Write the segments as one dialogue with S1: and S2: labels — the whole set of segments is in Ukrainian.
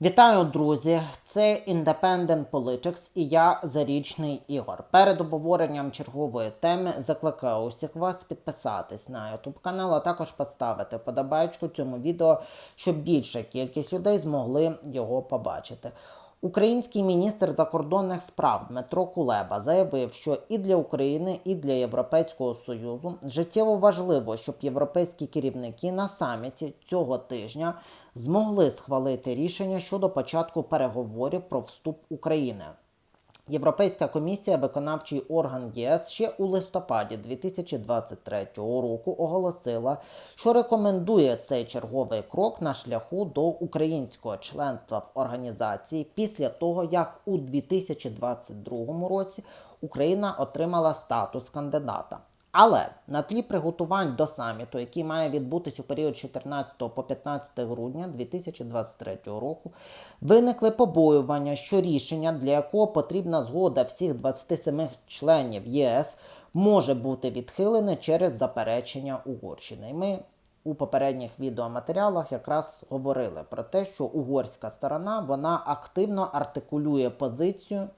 S1: Вітаю, друзі! Це Independent Politics і я Зарічний Ігор. Перед обговоренням чергової теми закликаю усіх вас підписатись на YouTube канал, а також поставити подобайку цьому відео, щоб більша кількість людей змогли його побачити. Український міністр закордонних справ Дмитро Кулеба заявив, що і для України, і для Європейського Союзу життєво важливо, щоб європейські керівники на саміті цього тижня змогли схвалити рішення щодо початку переговорів про вступ України. Європейська комісія, виконавчий орган ЄС ще у листопаді 2023 року оголосила, що рекомендує цей черговий крок на шляху до українського членства в організації після того, як у 2022 році Україна отримала статус кандидата. Але на тлі приготувань до саміту, який має відбутись у період 14 по 15 грудня 2023 року, виникли побоювання, що рішення, для якого потрібна згода всіх 27 членів ЄС, може бути відхилене через заперечення Угорщини. І ми у попередніх відеоматеріалах якраз говорили про те, що угорська сторона вона активно артикулює позицію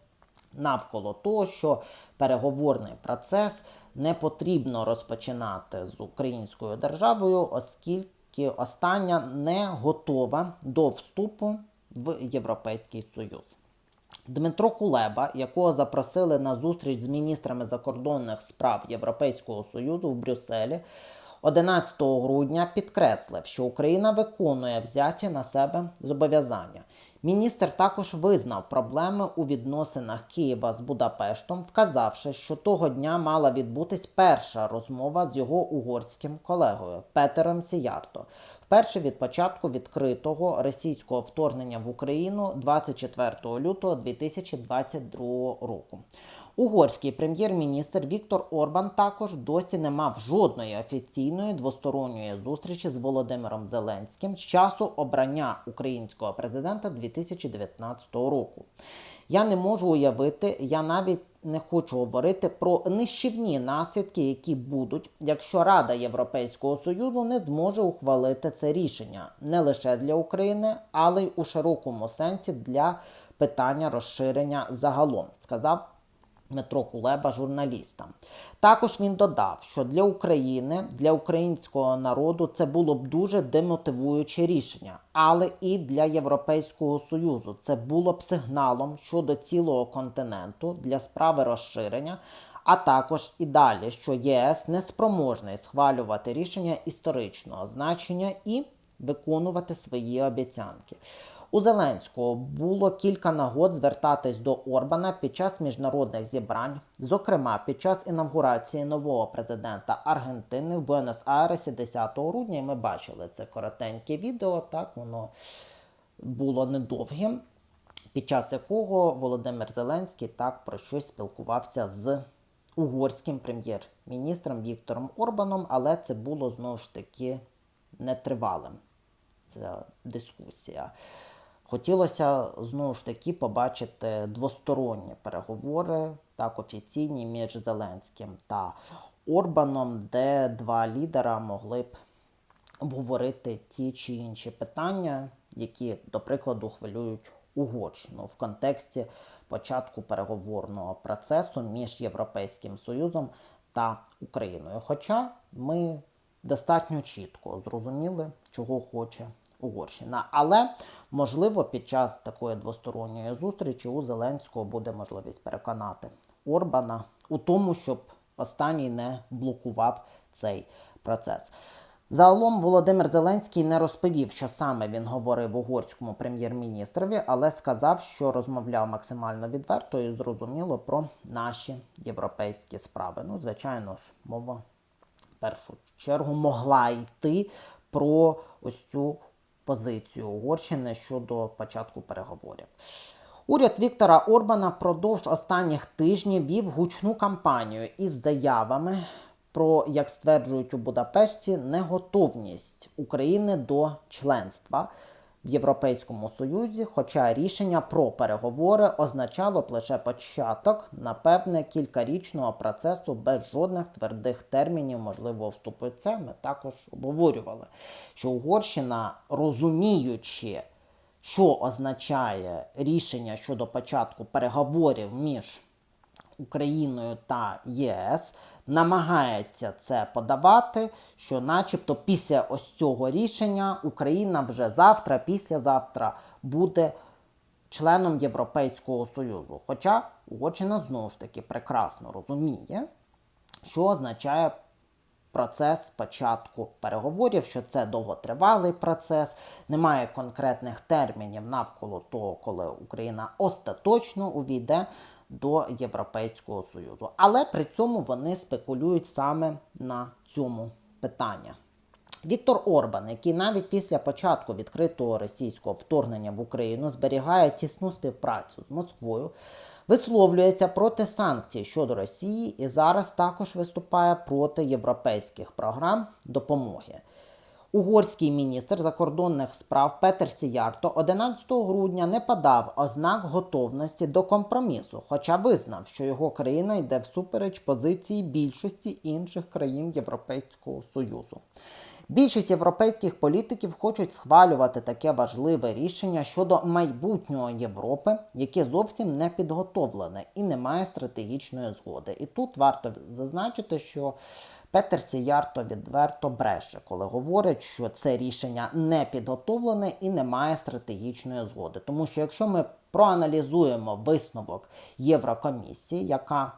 S1: навколо того, що переговорний процес не потрібно розпочинати з українською державою, оскільки остання не готова до вступу в Європейський Союз. Дмитро Кулеба, якого запросили на зустріч з міністрами закордонних справ Європейського Союзу в Брюсселі, 11 грудня підкреслив, що Україна виконує взяті на себе зобов'язання. Міністр також визнав проблеми у відносинах Києва з Будапештом, вказавши, що того дня мала відбутись перша розмова з його угорським колегою Петером Сіярто. Вперше від початку відкритого російського вторгнення в Україну 24 лютого 2022 року. Угорський прем'єр-міністр Віктор Орбан також досі не мав жодної офіційної двосторонньої зустрічі з Володимиром Зеленським з часу обрання українського президента 2019 року. Я не можу уявити, я навіть не хочу говорити про нищівні наслідки, які будуть, якщо Рада Європейського Союзу не зможе ухвалити це рішення не лише для України, але й у широкому сенсі для питання розширення загалом, сказав. Дмитро Кулеба журналістам. Також він додав, що для України, для українського народу це було б дуже демотивуюче рішення, але і для Європейського Союзу це було б сигналом щодо цілого континенту для справи розширення, а також і далі, що ЄС не спроможний схвалювати рішення історичного значення і виконувати свої обіцянки. У Зеленського було кілька нагод звертатись до Орбана під час міжнародних зібрань, зокрема під час інавгурації нового президента Аргентини в Буенос-Айресі 10 грудня. І ми бачили це коротеньке відео. Так воно було недовгим, під час якого Володимир Зеленський так про щось спілкувався з угорським прем'єр-міністром Віктором Орбаном, але це було знову ж таки нетривалим. Ця дискусія. Хотілося знову ж таки побачити двосторонні переговори, так офіційні між Зеленським та Орбаном, де два лідера могли б обговорити ті чи інші питання, які, до прикладу, хвилюють Угорщину в контексті початку переговорного процесу між Європейським Союзом та Україною. Хоча ми достатньо чітко зрозуміли, чого хоче Угорщина. Але можливо під час такої двосторонньої зустрічі у Зеленського буде можливість переконати Орбана у тому, щоб останній не блокував цей процес. Загалом Володимир Зеленський не розповів, що саме він говорив угорському прем'єр-міністрові, але сказав, що розмовляв максимально відверто і зрозуміло про наші європейські справи. Ну, звичайно ж, мова в першу чергу могла йти про ось цю позицію Угорщини щодо початку переговорів. Уряд Віктора Орбана впродовж останніх тижнів вів гучну кампанію із заявами про, як стверджують у Будапешті, неготовність України до членства в Європейському Союзі, хоча рішення про переговори означало б лише початок, напевне, кількарічного процесу без жодних твердих термінів можливого вступу. Це ми також обговорювали, що Угорщина, розуміючи, що означає рішення щодо початку переговорів між Україною та ЄС, намагається це подавати, що, начебто, після ось цього рішення Україна вже завтра, післязавтра буде членом Європейського Союзу. Хоча Угорщина знову ж таки прекрасно розуміє, що означає процес початку переговорів, що це довготривалий процес, немає конкретних термінів навколо того, коли Україна остаточно увійде до Європейського Союзу. Але при цьому вони спекулюють саме на цьому питанні. Віктор Орбан, який навіть після початку відкритого російського вторгнення в Україну зберігає тісну співпрацю з Москвою, висловлюється проти санкцій щодо Росії і зараз також виступає проти європейських програм допомоги. Угорський міністр закордонних справ Петер Сіярто 11 грудня не подав ознак готовності до компромісу, хоча визнав, що його країна йде всупереч позиції більшості інших країн Європейського Союзу. Більшість європейських політиків хочуть схвалювати таке важливе рішення щодо майбутнього Європи, яке зовсім не підготовлене і не має стратегічної згоди. І тут варто зазначити, що Петер Сіярто відверто бреше, коли говорить, що це рішення не підготовлене і не має стратегічної згоди. Тому що якщо ми проаналізуємо висновок Єврокомісії, яка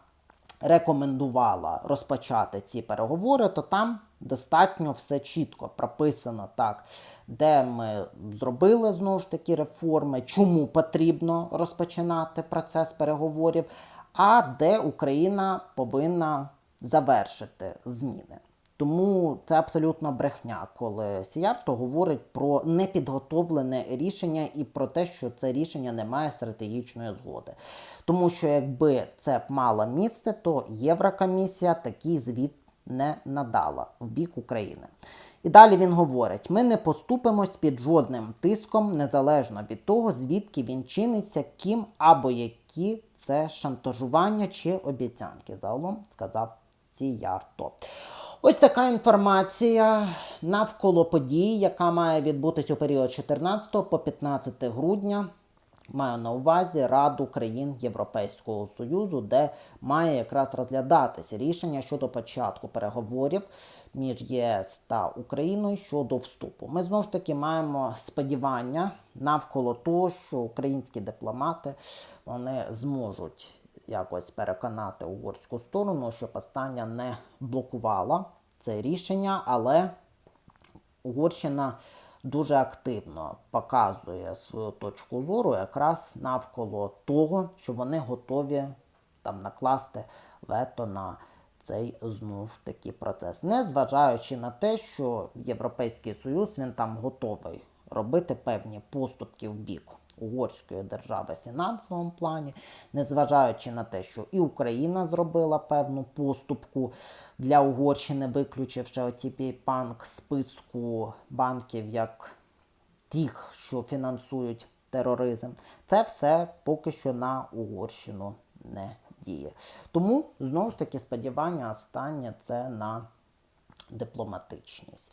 S1: рекомендувала розпочати ці переговори, то там достатньо все чітко прописано так, де ми зробили знову ж таки реформи, чому потрібно розпочинати процес переговорів, а де Україна повинна завершити зміни. Тому це абсолютно брехня, коли Сіярто говорить про непідготовлене рішення і про те, що це рішення не має стратегічної згоди. Тому що якби це мало місце, то Єврокомісія такий звіт не надала в бік України. І далі він говорить: ми не поступимось під жодним тиском, незалежно від того, звідки він чиниться, ким або які це шантажування чи обіцянки. Загалом сказав Сіярто. Ось така інформація навколо подій, яка має відбутись у період 14 по 15 грудня. Маю на увазі Раду країн Європейського Союзу, де має якраз розглядатися рішення щодо початку переговорів між ЄС та Україною щодо вступу. Ми знову ж таки маємо сподівання навколо того, що українські дипломати вони зможуть якось переконати угорську сторону, щоб остання не блокувала це рішення, але Угорщина дуже активно показує свою точку зору якраз навколо того, що вони готові там накласти вето на цей знову ж таки процес, незважаючи на те, що Європейський Союз він там готовий робити певні поступки в бік угорської держави в фінансовому плані, незважаючи на те, що і Україна зробила певну поступку для Угорщини, виключивши Bank з списку банків як тих, що фінансують тероризм, це все поки що на Угорщину не діє. Тому знову ж таки сподівання останнє це на дипломатичність.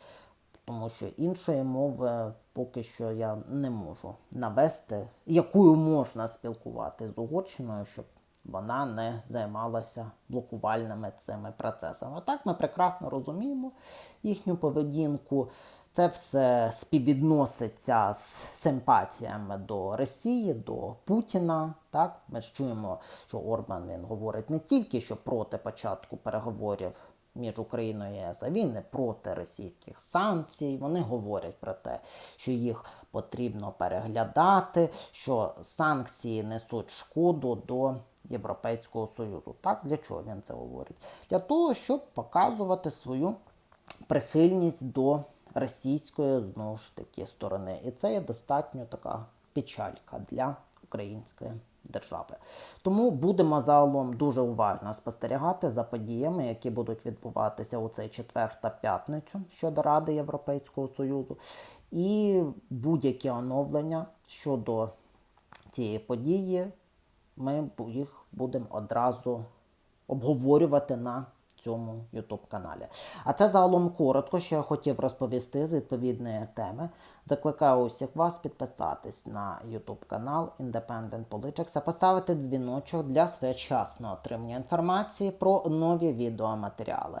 S1: Тому що іншої мови поки що я не можу навести, якою можна спілкувати з Угорщиною, щоб вона не займалася блокувальними цими процесами. Так ми прекрасно розуміємо їхню поведінку. Це все співвідноситься з симпатіями до Росії, до Путіна. Так, ми ж чуємо, що Орбан він говорить не тільки що проти початку переговорів між Україною і ЄС, він не проти російських санкцій. Вони говорять про те, що їх потрібно переглядати, що санкції несуть шкоду до Європейського Союзу. Так, для чого він це говорить? Для того, щоб показувати свою прихильність до російської знову ж таки сторони. І це є достатньо така печалька для української держави. Тому будемо загалом дуже уважно спостерігати за подіями, які будуть відбуватися у цей четвер та п'ятницю щодо Ради Європейського Союзу, і будь-які оновлення щодо цієї події, ми їх будемо одразу обговорювати на цьому YouTube каналі. А це загалом коротко, що я хотів розповісти з відповідної теми. Закликаю усіх вас підписатись на YouTube канал Independent Politics, а поставити дзвіночок для своєчасного отримання інформації про нові відеоматеріали.